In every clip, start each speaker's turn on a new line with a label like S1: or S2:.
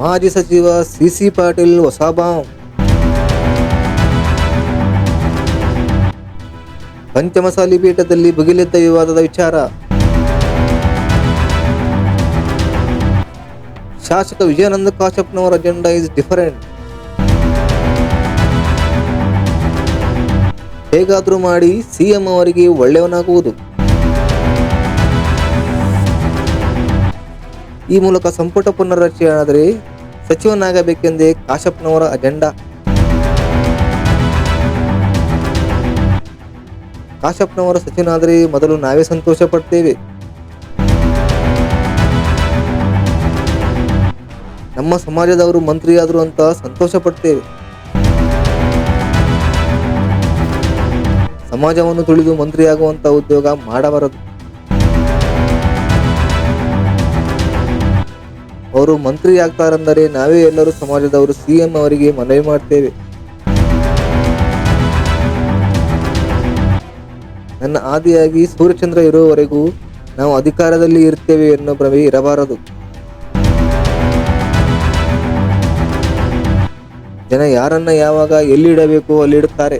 S1: ಮಾಜಿ ಸಚಿವ C C Patil ಹೊಸ ಬಾಂಬ್ ಪಂಚಮಸಾಲಿ ಪೀಠದಲ್ಲಿ ಬುಗಿಲೆದ್ದ ವಿವಾದದ ವಿಚಾರ. ಶಾಸಕ ವಿಜಯಾನಂದ ಕಾಶ್ಯಪ್ನವರ ಅಜೆಂಡಾ ಇಸ್ ಡಿಫರೆಂಟ್ ಹೇಗಾದರೂ ಮಾಡಿ ಸಿಎಂ ಅವರಿಗೆ ಒಳ್ಳೆಯವನಾಗುವುದು. ಈ ಮೂಲಕ ಸಂಪುಟ ಪುನರ್ರಚನೆಯಾದರೆ ಸಚಿವನಾಗಬೇಕೆಂದೇ ಕಾಶಪ್ಪನವರ ಅಜೆಂಡಾ. ಕಾಶಪ್ಪನವರ ಸಚಿವನಾದರೆ ಮೊದಲು ನಾವೇ ಸಂತೋಷ ಪಡ್ತೇವೆ ನಮ್ಮ ಸಮಾಜದವರು ಮಂತ್ರಿಯಾದರು ಅಂತ ಸಂತೋಷ ಪಡ್ತೇವೆ ಸಮಾಜವನ್ನು ತುಳಿದು ಮಂತ್ರಿಯಾಗುವಂಥ ಉದ್ಯೋಗ ಮಾಡಬಾರದು. ಅವರು ಮಂತ್ರಿ ಆಗ್ತಾರೆಂದರೆ ನಾವೇ ಎಲ್ಲರೂ ಸಮಾಜದವರು ಸಿಎಂ ಅವರಿಗೆ ಮನವಿ ಮಾಡ್ತೇವೆ. ನನ್ನ ಆದಿಯಾಗಿ ಸೂರ್ಯಚಂದ್ರ ಇರುವವರೆಗೂ ನಾವು ಅಧಿಕಾರದಲ್ಲಿ ಇರ್ತೇವೆ ಎನ್ನುವ ಭ್ರಮೆ ಇರಬಾರದು. ಜನ ಯಾರನ್ನ ಯಾವಾಗ ಎಲ್ಲಿ ಇಡಬೇಕು ಅಲ್ಲಿ ಇಡುತ್ತಾರೆ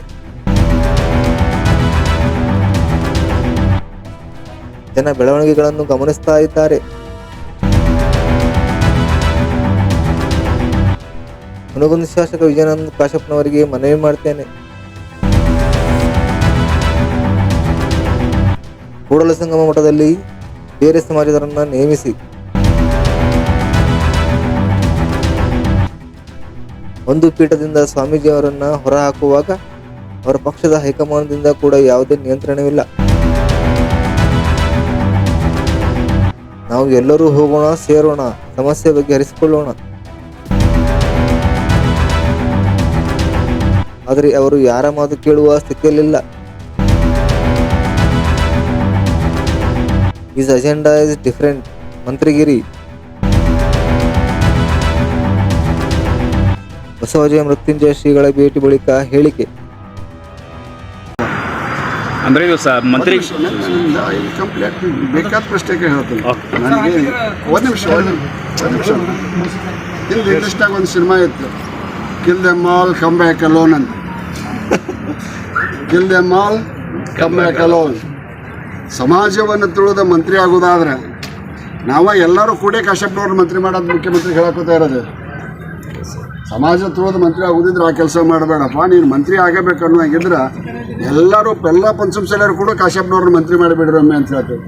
S1: ಜನ ಬೆಳವಣಿಗೆಗಳನ್ನು ಗಮನಿಸ್ತಾ ಇದ್ದಾರೆ. ಹುನಗುಂದ ಶಾಸಕ ವಿಜಯಾನಂದ ಕಾಶಪ್ಪನವರಿಗೆ ಮನವಿ ಮಾಡ್ತೇನೆ. ಕೂಡಲ ಸಂಗಮ ಮಠದಲ್ಲಿ ಬೇರೆ ಸಮಾಜದವರನ್ನ ನೇಮಿಸಿ. ಒಂದು ಪೀಠದಿಂದ ಸ್ವಾಮೀಜಿಯವರನ್ನ ಹೊರಹಾಕುವಾಗ ಅವರ ಪಕ್ಷದ ಹೈಕಮಾಂಡ್ದಿಂದ ಕೂಡ ಯಾವುದೇ ನಿಯಂತ್ರಣವಿಲ್ಲ. ನಾವು ಎಲ್ಲರೂ ಹೋಗೋಣ, ಸೇರೋಣ, ಸಮಸ್ಯೆ ಬಗೆಹರಿಸಿಕೊಳ್ಳೋಣ. ಆದರೆ ಅವರು ಯಾರ ಮಾತು ಕೇಳುವ ಸ್ಥಿತಿಯಲ್ಲಿಲ್ಲ. ಈಸ್ ಅಜೆಂಡಾ ಇಸ್ ಡಿಫರೆಂಟ್ ಮಂತ್ರಿಗಿರಿ. ಬಸವಜಯ ಮೃತ್ಯುಂಜಯ ಶ್ರೀಗಳ ಭೇಟಿ ಬಳಿಕ ಹೇಳಿಕೆ.
S2: ಅಂದ್ರೆ ಇದು ಸ ಮಂತ್ರಿ
S3: ಕಂಪ್ಲೀಟ್ ಬೇಕಾದ ಪ್ರಶ್ನೆಗೆ ಹೇಳ್ತೀನಿ. ನನಗೆ ಒಂದು ನಿಮಿಷ ಒಂದು ನಿಮಿಷ. ಇಲ್ಲಿ ಇಂಟ್ರೆಸ್ಟಾಗಿ ಒಂದು ಸಿನಿಮಾ ಇತ್ತು. Kill the mall come back alone ಅಂತ. Kill the mall come cologne. ಸಮಾಜವನ್ನು ತುಳಿದ ಮಂತ್ರಿ ಆಗೋದಾದ್ರೆ ನಾವ ಎಲ್ಲರೂ ಕೂಡೇ ಕಾಶ್ಯಪ್ನವ್ರು ಮಂತ್ರಿ ಮಾಡೋದು ಮುಖ್ಯಮಂತ್ರಿ ಹೇಳಕೋತಾ ಇರೋದು. ಸಮಾಜ ತುಳಿದ ಮಂತ್ರಿ ಆಗೋದಿದ್ರೆ ಆ ಕೆಲಸ ಮಾಡಬೇಡಪ್ಪ ನೀನು ಮಂತ್ರಿ ಆಗಬೇಕು ಅನ್ನೋಂಗಿದ್ರೆ ಎಲ್ಲರೂ ಎಲ್ಲ ಪಂಚಮಸಾಲಿಯರು ಕೂಡ ಕಾಶ್ಯಪ್ನವ್ರನ್ನ ಮಂತ್ರಿ ಮಾಡಿಬಿಡ್ರಿ ಒಮ್ಮೆ ಅಂತ ಹೇಳ್ತೀವಿ.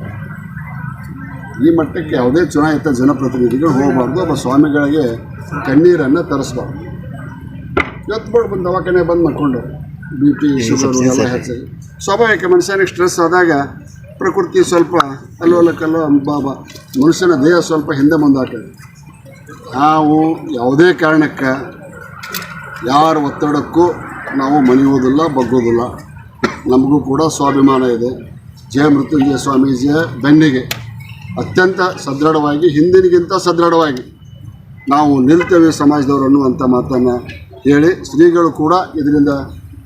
S3: ಈ ಮಟ್ಟಕ್ಕೆ ಯಾವುದೇ ಚುನಾಯಿತ ಜನಪ್ರತಿನಿಧಿಗಳು ಹೋಗಬಾರ್ದು ಒಬ್ಬ ಸ್ವಾಮಿಗಳಿಗೆ ಕಣ್ಣೀರನ್ನು ತರಿಸ್ಬಾರ್ದು. ಇವತ್ತು ಬಿಡು ಬಂದು ದವಾಖಾನೆ ಬಂದು ಮಾಡ್ಕೊಂಡು ಬಿ ಪಿ ಶುಗರು ಎಲ್ಲ ಹೆಚ್ಚಾಗಿ. ಸ್ವಾಭಾವಿಕ ಮನುಷ್ಯನಿಗೆ ಸ್ಟ್ರೆಸ್ ಆದಾಗ ಪ್ರಕೃತಿ ಸ್ವಲ್ಪ ಅಲ್ಲೋಲಕ್ಕಲ್ಲೋ ಬಾಬಾ ಮನುಷ್ಯನ ದೇಹ ಸ್ವಲ್ಪ ಹಿಂದೆ ಮುಂದಾಗ್ತದೆ ನಾವು ಯಾವುದೇ ಕಾರಣಕ್ಕೆ ಯಾರ ಒತ್ತಡಕ್ಕೂ ನಾವು ಮಣಿಯೋದಿಲ್ಲ ಬಗ್ಗೋದಿಲ್ಲ ನಮಗೂ ಕೂಡ ಸ್ವಾಭಿಮಾನ ಇದೆ. ಜಯ ಮೃತ್ಯುಂಜಯ ಸ್ವಾಮೀಜಿಯ ಬೆನ್ನಿಗೆ. ಅತ್ಯಂತ ಸದೃಢವಾಗಿ ಹಿಂದಿನಿಗಿಂತ ಸದೃಢವಾಗಿ ನಾವು ನಿಲ್ತೇವೆ ಸಮಾಜದವರು ಅನ್ನುವಂಥ ಮಾತನ್ನು ಹೇಳಿ ಶ್ರೀಗಳು ಕೂಡ ಇದರಿಂದ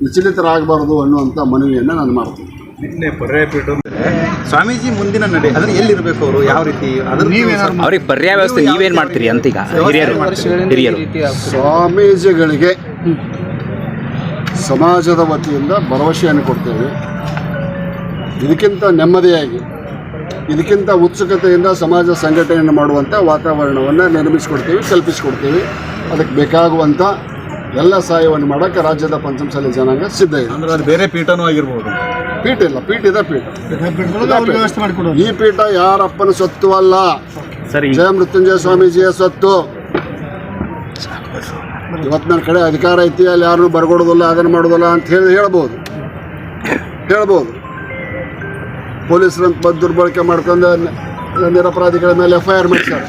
S3: ವಿಚಲಿತರಾಗಬಾರದು ಅನ್ನುವಂಥ ಮನವಿಯನ್ನು ನಾನು ಮಾಡ್ತೀನಿ.
S4: ಸ್ವಾಮೀಜಿ ಮುಂದಿನ ನಡೆ ಅಂದ್ರೆ ಎಲ್ಲಿರ್ಬೇಕು ಅವರು? ಯಾವ ರೀತಿ?
S2: ಅವ್ರಿಗೆ ಪರ್ಯಾಯ ವ್ಯವಸ್ಥೆ ನೀವೇನು ಮಾಡ್ತೀರಿ ಅಂತ ಈಗ ಹಿರಿಯರು ಹಿರಿಯರು?
S3: ಸ್ವಾಮೀಜಿಗಳಿಗೆ ಸಮಾಜದ ವತಿಯಿಂದ ಭರವಸೆಯನ್ನು ಕೊಡ್ತೇವೆ. ಇದಕ್ಕಿಂತ ನೆಮ್ಮದಿಯಾಗಿ ಇದಕ್ಕಿಂತ ಉತ್ಸುಕತೆಯಿಂದ ಸಮಾಜ ಸಂಘಟನೆಯನ್ನು ಮಾಡುವಂಥ ವಾತಾವರಣವನ್ನು ನಿರ್ಮಿಸಿಕೊಡ್ತೀವಿ ಕಲ್ಪಿಸಿಕೊಡ್ತೀವಿ. ಅದಕ್ಕೆ ಬೇಕಾಗುವಂಥ ಎಲ್ಲ ಸಹಾಯವನ್ನು ಮಾಡೋಕ್ಕೆ ರಾಜ್ಯದ ಪಂಚಮಸಾಲಿ ಜನಾಂಗ ಸಿದ್ಧ ಇದೆ.
S4: ಅಂದ್ರೆ ಅದು ಬೇರೆ ಪೀಠನೂ ಆಗಿರ್ಬೋದು.
S3: ಪೀಠ ಇಲ್ಲ ಪೀಠ ಇದೆ ಪೀಠ. ಈ ಪೀಠ ಯಾರಪ್ಪನ ಸ್ವತ್ತು ಅಲ್ಲ.
S2: ಸರಿ.
S3: ಜಯ ಮೃತ್ಯುಂಜಯ ಸ್ವಾಮೀಜಿಯ ಸ್ವತ್ತು. ಇವತ್ತು ನನ್ನ ಕಡೆ ಅಧಿಕಾರ ಐತಿ ಅಲ್ಲಿ ಯಾರು ಬರ್ಗೊಡೋದಿಲ್ಲ ಅದನ್ನು ಮಾಡೋದಲ್ಲ ಅಂತ ಹೇಳಿ ಹೇಳ್ಬೋದು. ಹೇಳ್ಬೋದು. ಪೊಲೀಸರಂತ ಬಂದು ದುರ್ಬಳಕೆ ಮಾಡ್ಕೊಂಡು ನಿರಪರಾಧಿಗಳ ಮೇಲೆ ಎಫ್ ಐ ಆರ್ ಮಾಡಿಸ್ಯಾರ.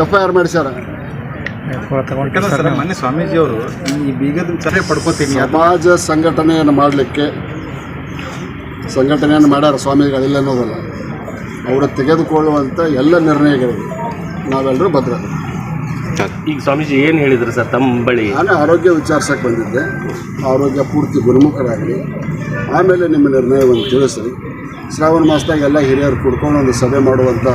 S3: ಎಫ್ ಐ ಆರ್ ಮಾಡಿಸ್ಯಾರ.
S4: ಸರ್ ಮೊನ್ನೆ ಸ್ವಾಮೀಜಿ ಅವರು ಈ ಬೀಗದ ಪಡ್ಕೋತೀನಿ.
S3: ಸಮಾಜ ಸಂಘಟನೆಯನ್ನು ಮಾಡಲಿಕ್ಕೆ ಸಂಘಟನೆಯನ್ನು ಮಾಡ್ಯಾರ ಸ್ವಾಮಿಗಳಿಲ್ಲ ಅನ್ನೋದಲ್ಲ. ಅವರು ತೆಗೆದುಕೊಳ್ಳುವಂಥ ಎಲ್ಲ ನಿರ್ಣಯಗಳು ನಾವೆಲ್ಲರೂ ಭದ್ರ
S5: ಈಗ ಸ್ವಾಮೀಜಿ ಏನು ಹೇಳಿದ್ರು ಸರ್ ತಮ್ಮ ಬಳಿ?
S3: ನಾನು ಆರೋಗ್ಯ ವಿಚಾರಿಸಕ್ಕೆ ಬಂದಿದ್ದೆ. ಆರೋಗ್ಯ ಪೂರ್ತಿ ಗುಣಮುಖರಾಗಲಿ ಆಮೇಲೆ ನಿಮ್ಮ ನಿರ್ಣಯವನ್ನು ತಿಳಿಸ್ರಿ ಶ್ರಾವಣ ಮಾಸದಾಗ ಎಲ್ಲ ಹಿರಿಯರು ಕುಡ್ಕೊಂಡು ಒಂದು ಸಭೆ ಮಾಡುವಂಥ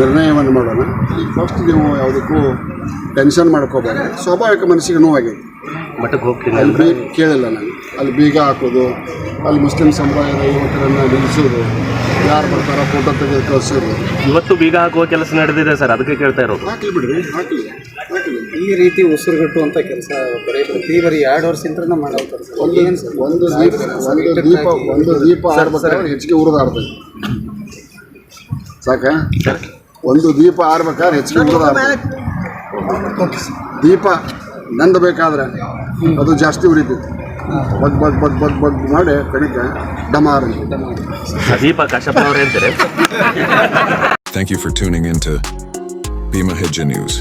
S3: ನಿರ್ಣಯವನ್ನು ಮಾಡೋಣ. ಈಗ ಫಸ್ಟ್ ನೀವು ಯಾವುದಕ್ಕೂ ಟೆನ್ಷನ್ ಮಾಡ್ಕೋಬೇಡಿ ಸ್ವಾಭಾವಿಕ ಮನಸ್ಸಿಗೆ ನೋವಾಗಿದೆ.
S5: ಮಠಕ್ಕೆ ಹೋಗ್ತೀನಿ
S3: ಅಲ್ಲಿ ಬೀಗ ಕೇಳಿಲ್ಲ ನಾನು. ಅಲ್ಲಿ ಬೀಗ ಹಾಕೋದು ಅಲ್ಲಿ ಮುಸ್ಲಿಂ ಸಮುದಾಯದ ಯುವಕರನ್ನು ನಿಲ್ಲಿಸೋದು ಯಾರು ಬರ್ತಾರೋ ಫೋಟೋ ತೆಗೆದು ಕಳಿಸೋದು
S5: ಇವತ್ತು ಬೀಗ ಹಾಕುವ ಕೆಲಸ ನಡೆದಿದೆ ಸರ್ ಅದಕ್ಕೆ ಕೇಳ್ತಾ ಇರೋದು.
S3: ಹಾಕಲಿ ಬಿಡ್ರಿ ಹಾಕಿ ಹಾಕ್ಲಿ.
S4: ಈ ರೀತಿ ಉಸಿರುಗಟ್ಟುವಂಥ ಕೆಲಸ ಬರೀ ಪ್ರತಿ ಬರೀ ಎರಡು ವರ್ಷದಿಂದ ನಾವು ಸರ್.
S3: ಒಂದು ಒಂದು ದೀಪ ಒಂದು ದೀಪ ಒಂದು ದೀಪ ಆರ್ಬೇಕಾದ್ರೆ ಹೆಚ್ಚಿಗೆ ಉರಿದಾಡ್ತದೆ ಸಾಕ? ಒಂದು ದೀಪ ಆಡ್ಬೇಕಾದ್ರೆ ಹೆಚ್ಚಿಗೆ ಉರಿದಾಡ್ತದೆ ದೀಪ ನಂದಬೇಕಾದ್ರೆ ಅದು ಜಾಸ್ತಿ ಉರಿತೈತಿ. ಬಗ್ ಬಗ್ ಬಗ್ ಬಗ್ ಬಗ್ ಮಾಡಿ ಕಣಿಕ ಡಮಾರ್ ಅಂತ
S5: ದೀಪ ಕಾಶಪ್ಪನವ್ರು ಹೇಳ್ತಾರೆ
S6: Thank you for tuning in to Bima Hija News.